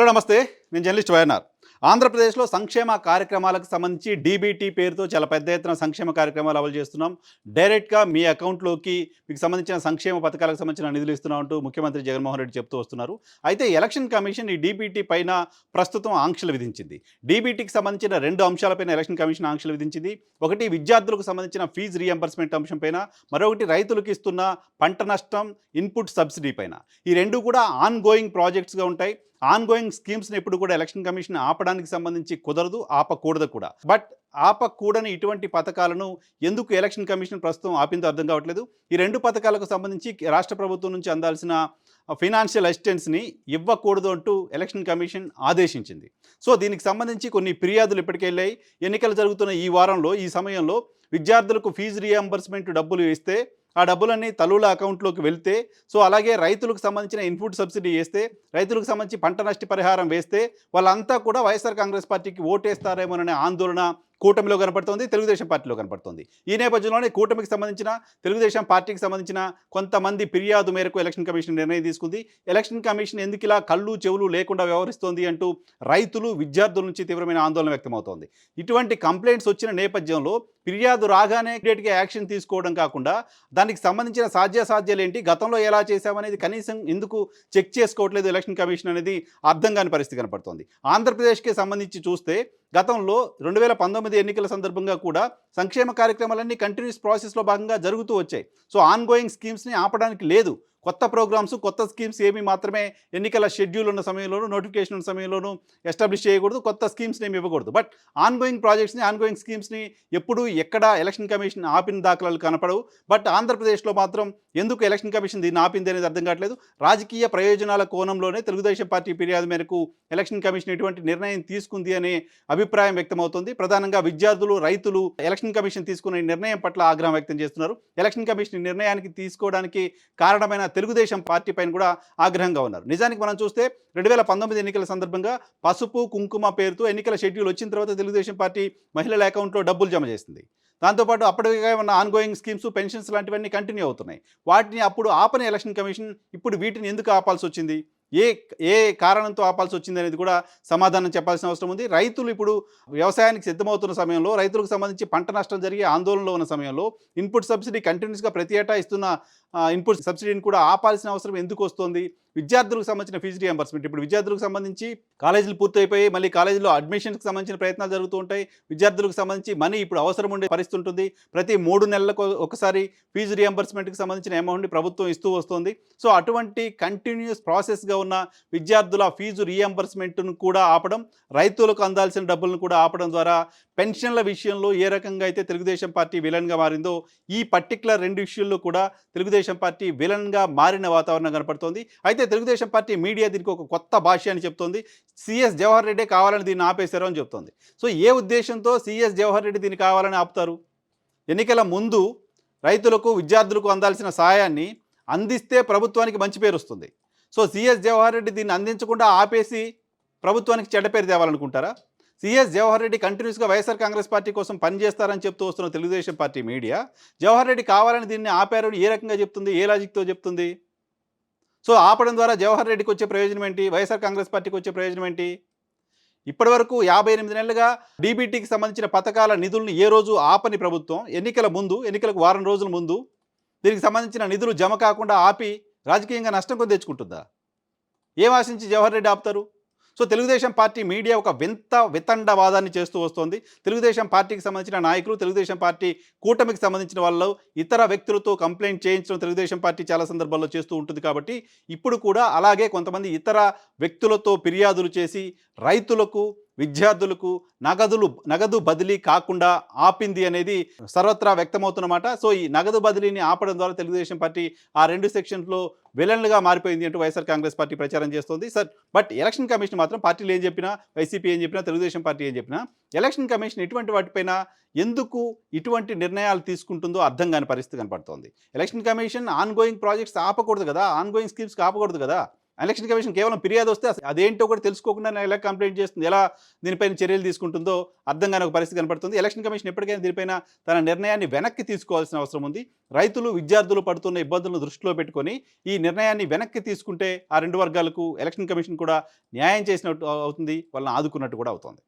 Hello నమస్తే. నేను journalist YNR. ఆంధ్రప్రదేశ్లో సంక్షేమ కార్యక్రమాలకు సంబంధించి డీబీటీ పేరుతో చాలా పెద్ద ఎత్తున సంక్షేమ కార్యక్రమాలు అమలు చేస్తున్నాం. డైరెక్ట్గా మీ అకౌంట్లోకి మీకు సంబంధించిన సంక్షేమ పథకాలకు సంబంధించిన నిధులు ఇస్తున్నాం అంటూ ముఖ్యమంత్రి జగన్మోహన్ రెడ్డి చెప్తూ వస్తున్నారు. అయితే ఎలక్షన్ కమిషన్ ఈ డీబీటీ పైన ప్రస్తుతం ఆంక్షలు విధించింది. డీబీటీకి సంబంధించిన రెండు అంశాలపైన ఎలక్షన్ కమిషన్ ఆంక్షలు విధించింది. ఒకటి విద్యార్థులకు సంబంధించిన ఫీజు రీఎంబర్స్మెంట్ అంశం పైన మరొకటి రైతులకు ఇస్తున్న పంట నష్టం ఇన్పుట్ సబ్సిడీ పైన. ఈ రెండు కూడా ఆన్ గోయింగ్ ప్రాజెక్ట్స్గా ఉంటాయి. ఆన్గోయింగ్ స్కీమ్స్ని ఎప్పుడు కూడా ఎలక్షన్ కమిషన్ ఆపడానికి సంబంధించి కుదరదు ఆపకూడదు కూడా. బట్ ఆపకూడని ఇటువంటి పథకాలను ఎందుకు ఎలక్షన్ కమిషన్ ప్రస్తుతం ఆపిందో అర్థం కావట్లేదు. ఈ రెండు పథకాలకు సంబంధించి రాష్ట్ర ప్రభుత్వం నుంచి అందాల్సిన ఫైనాన్షియల్ అసిస్టెన్స్ని ఇవ్వకూడదు అంటూ ఎలక్షన్ కమిషన్ ఆదేశించింది. సో దీనికి సంబంధించి కొన్ని ఫిర్యాదులు ఇప్పటికే వెళ్ళాయి. ఎన్నికలు జరుగుతున్న ఈ వారంలో ఈ సమయంలో విద్యార్థులకు ఫీజు రియంబర్స్మెంట్ డబ్బులు ఇస్తే ఆ డబ్బులన్నీ తలువుల అకౌంట్లోకి వెళ్తే సో అలాగే రైతులకు సంబంధించిన ఇన్పుట్ సబ్సిడీ వేస్తే రైతులకు సంబంధించి పంట నష్ట పరిహారం వేస్తే వాళ్ళంతా కూడా వైఎస్ఆర్ కాంగ్రెస్ పార్టీకి ఓటేస్తారేమోననే ఆందోళన కూటమిలో కనపడుతోంది తెలుగుదేశం పార్టీలో కనపడుతోంది. ఈ నేపథ్యంలోనే కూటమికి సంబంధించిన తెలుగుదేశం పార్టీకి సంబంధించిన కొంతమంది ఫిర్యాదు మేరకు ఎలక్షన్ కమిషన్ నిర్ణయం తీసుకుంది. ఎలక్షన్ కమిషన్ ఎందుకు ఇలా కళ్ళు చెవులు లేకుండా వ్యవహరిస్తోంది అంటూ రైతులు విద్యార్థుల నుంచి తీవ్రమైన ఆందోళన వ్యక్తమవుతోంది. ఇటువంటి కంప్లైంట్స్ వచ్చిన నేపథ్యంలో ఫిర్యాదు రాగానే క్రియేట్గా యాక్షన్ తీసుకోవడం కాకుండా దానికి సంబంధించిన సాధ్యాసాధ్యాలు ఏంటి గతంలో ఎలా చేశామనేది కనీసం ఎందుకు చెక్ చేసుకోవట్లేదు ఎలక్షన్ కమిషన్ అనేది అర్థం కాని పరిస్థితి కనపడుతోంది. ఆంధ్రప్రదేశ్కి సంబంధించి చూస్తే గతంలో రెండు వేల పంతొమ్మిది ఎన్నికల సందర్భంగా కూడా సంక్షేమ కార్యక్రమాలన్నీ కంటిన్యూస్ ప్రాసెస్లో భాగంగా జరుగుతూ వచ్చాయి. సో ఆన్గోయింగ్ స్కీమ్స్ని ఆపడానికి లేదు. కొత్త ప్రోగ్రామ్స్ కొత్త స్కీమ్స్ ఏమి మాత్రమే ఎన్నికల షెడ్యూల్ ఉన్న సమయంలోనూ నోటిఫికేషన్ ఉన్న సమయంలోనూ ఎస్టాబ్లిష్ చేయకూడదు. కొత్త స్కీమ్స్ని ఏమి ఇవ్వకూడదు. బట్ ఆన్గోయింగ్ ప్రాజెక్ట్స్ని ఆన్గోయింగ్ స్కీమ్స్ని ఎప్పుడు ఎక్కడ ఎలక్షన్ కమిషన్ ఆపిన దాఖలాలు కనపడవు. బట్ ఆంధ్రప్రదేశ్లో మాత్రం ఎందుకు ఎలక్షన్ కమిషన్ దీన్ని ఆపింది అనేది అర్థం కావట్లేదు. రాజకీయ ప్రయోజనాల కోణంలోనే తెలుగుదేశం పార్టీ ఫిర్యాదు మేరకు ఎలక్షన్ కమిషన్ ఇటువంటి నిర్ణయం తీసుకుంది అనే అభిప్రాయం వ్యక్తమవుతుంది. ప్రధానంగా విద్యార్థులు రైతులు ఎలక్షన్ కమిషన్ తీసుకున్న నిర్ణయం పట్ల ఆగ్రహం వ్యక్తం చేస్తున్నారు. ఎలక్షన్ కమిషన్ నిర్ణయానికి తీసుకోవడానికి కారణమైన తెలుగుదేశం పార్టీ పైన కూడా ఆగ్రహంగా ఉన్నారు. నిజానికి మనం చూస్తే రెండు వేల పంతొమ్మిది ఎన్నికల సందర్భంగా పసుపు కుంకుమ పేరుతో ఎన్నికల షెడ్యూల్ వచ్చిన తర్వాత తెలుగుదేశం పార్టీ మహిళల అకౌంట్లో డబ్బులు జమ చేసింది. దాంతోపాటు అప్పటికే ఉన్న ఆన్గోయింగ్ స్కీమ్స్ పెన్షన్స్ లాంటివన్నీ కంటిన్యూ అవుతున్నాయి. వాటిని అప్పుడు ఆపని ఎలక్షన్ కమిషన్ ఇప్పుడు వీటిని ఎందుకు ఆపాల్సి వచ్చింది? ఏ ఏ కారణంతో ఆపాల్సి వచ్చింది అనేది కూడా సమాధానం చెప్పాల్సిన అవసరం ఉంది. రైతులు ఇప్పుడు వ్యవసాయానికి సిద్ధమవుతున్న సమయంలో రైతులకు సంబంధించి పంట నష్టం జరిగే ఆందోళనలో ఉన్న సమయంలో ఇన్పుట్ సబ్సిడీ కంటిన్యూస్గా ప్రతి ఏటా ఇస్తున్న ఇన్పుట్ సబ్సిడీని కూడా ఆపాల్సిన అవసరం ఎందుకు వస్తుంది? విద్యార్థులకు సంబంధించిన ఫీజు రియంబర్స్మెంట్ ఇప్పుడు విద్యార్థులకు సంబంధించి కాలేజీలు పూర్తయిపోయి మళ్ళీ కాలేజీలో అడ్మిషన్కి సంబంధించిన ప్రయత్నాలు జరుగుతూ ఉంటాయి. విద్యార్థులకు సంబంధించి మనీ ఇప్పుడు అవసరం ఉండే పరిస్థితి ఉంటుంది. ప్రతి మూడు నెలలకు ఒకసారి ఫీజు రియంబర్స్మెంట్కి సంబంధించిన అమౌంట్ని ప్రభుత్వం ఇస్తూ వస్తుంది. సో అటువంటి కంటిన్యూస్ ప్రాసెస్గా ఉన్న విద్యార్థుల ఫీజు రియంబర్స్మెంట్ను కూడా ఆపడం రైతులకు అందాల్సిన డబ్బులను కూడా ఆపడం ద్వారా పెన్షన్ల విషయంలో ఏ రకంగా అయితే తెలుగుదేశం పార్టీ విలన్గా మారిందో ఈ పర్టికులర్ రెండు విషయంలో కూడా తెలుగుదేశం పార్టీ విలన్గా మారిన వాతావరణం కనపడుతోంది. అయితే తెలుగుదేశం పార్టీ మీడియా దీనికి ఒక కొత్త భాష అని చెప్తోంది. సిఎస్ జవహర్ రెడ్డి కావాలని దీన్ని ఆపేశారు అని చెప్తోంది. సో ఏ ఉద్దేశంతో సిఎస్ జవహర్ రెడ్డి దీన్ని కావాలని ఆపుతారు? ఎన్నికల ముందు రైతులకు విద్యార్థులకు అందాల్సిన సహాయాన్ని అందిస్తే ప్రభుత్వానికి మంచి పేరు వస్తుంది. సో సిఎస్ జవహర్ రెడ్డి దీన్ని అందించకుండా ఆపేసి ప్రభుత్వానికి చెడ్డ పేరు తేవాలనుకుంటారా? సిఎస్ జవహర్ రెడ్డి కంటిన్యూస్గా వైఎస్ఆర్ కాంగ్రెస్ పార్టీ కోసం పనిచేస్తారని చెప్తూ వస్తున్న తెలుగుదేశం పార్టీ మీడియా జవహర్ రెడ్డి కావాలని దీన్ని ఆపారని ఏ రకంగా చెప్తుంది? ఏ లాజిక్తో చెప్తుంది? సో ఆపడం ద్వారా జవహర్ రెడ్డికి వచ్చే ప్రయోజనం ఏంటి? వైఎస్ఆర్ కాంగ్రెస్ పార్టీకి వచ్చే ప్రయోజనం ఏంటి? ఇప్పటివరకు యాభై ఎనిమిది నెలలుగా డీబీటీకి సంబంధించిన పథకాల నిధులను ఏ రోజు ఆపని ప్రభుత్వం? ఎన్నికల ముందు ఎన్నికలకు వారం రోజుల ముందు దీనికి సంబంధించిన నిధులు జమ కాకుండా ఆపి రాజకీయంగా నష్టం కొని తెచ్చుకుంటుందా? ఏం ఆశించి జవహర్ రెడ్డి ఆపుతారు? సో తెలుగుదేశం పార్టీ మీడియా ఒక వింత వితండవాదాన్ని చేస్తూ వస్తోంది. తెలుగుదేశం పార్టీకి సంబంధించిన నాయకులు తెలుగుదేశం పార్టీ కూటమికి సంబంధించిన వాళ్ళు ఇతర వ్యక్తులతో కంప్లైంట్ చేయించడం తెలుగుదేశం పార్టీ చాలా సందర్భాల్లో చేస్తూ ఉంటుంది కాబట్టి ఇప్పుడు కూడా అలాగే కొంతమంది ఇతర వ్యక్తులతో ఫిర్యాదులు చేసి రైతులకు విద్యార్థులకు నగదులు నగదు బదిలీ కాకుండా ఆపింది అనేది సర్వత్రా వ్యక్తమవుతున్నమాట. సో ఈ నగదు బదిలీని ఆపడం ద్వారా తెలుగుదేశం పార్టీ ఆ రెండు సెక్షన్స్లో విలన్లుగా మారిపోయింది అంటూ వైఎస్ఆర్ కాంగ్రెస్ పార్టీ ప్రచారం చేస్తోంది. సార్ బట్ ఎలక్షన్ కమిషన్ మాత్రం పార్టీలు ఏం చెప్పినా వైసీపీ ఏం చెప్పినా తెలుగుదేశం పార్టీ ఏం చెప్పినా ఎలక్షన్ కమిషన్ ఇటువంటి వాటిపైన ఎందుకు ఇటువంటి నిర్ణయాలు తీసుకుంటుందో అర్థం కాని పరిస్థితి కనపడుతోంది. ఎలక్షన్ కమిషన్ ఆన్గోయింగ్ ప్రాజెక్ట్స్ ఆపకూడదు కదా ఆన్గోయింగ్ స్కీమ్స్ ఆపకూడదు కదా. ఎలక్షన్ కమిషన్ కేవలం ఫిర్యాదు వస్తే అదేంటో కూడా తెలుసుకోకుండా ఎలా కంప్లైంట్ చేస్తుంది ఎలా దీనిపైన చర్యలు తీసుకుంటుందో అర్థం కాని ఒక పరిస్థితి కనపడుతుంది. ఎలక్షన్ కమిషన్ ఎప్పటికైనా దీనిపైన తన నిర్ణయాన్ని వెనక్కి తీసుకోవాల్సిన అవసరం ఉంది. రైతులు విద్యార్థులు పడుతున్న ఇబ్బందులను దృష్టిలో పెట్టుకొని ఈ నిర్ణయాన్ని వెనక్కి తీసుకుంటే ఆ రెండు వర్గాలకు ఎలక్షన్ కమిషన్ కూడా న్యాయం చేసినట్టు అవుతుంది వాళ్ళని ఆదుకున్నట్టు కూడా అవుతుంది.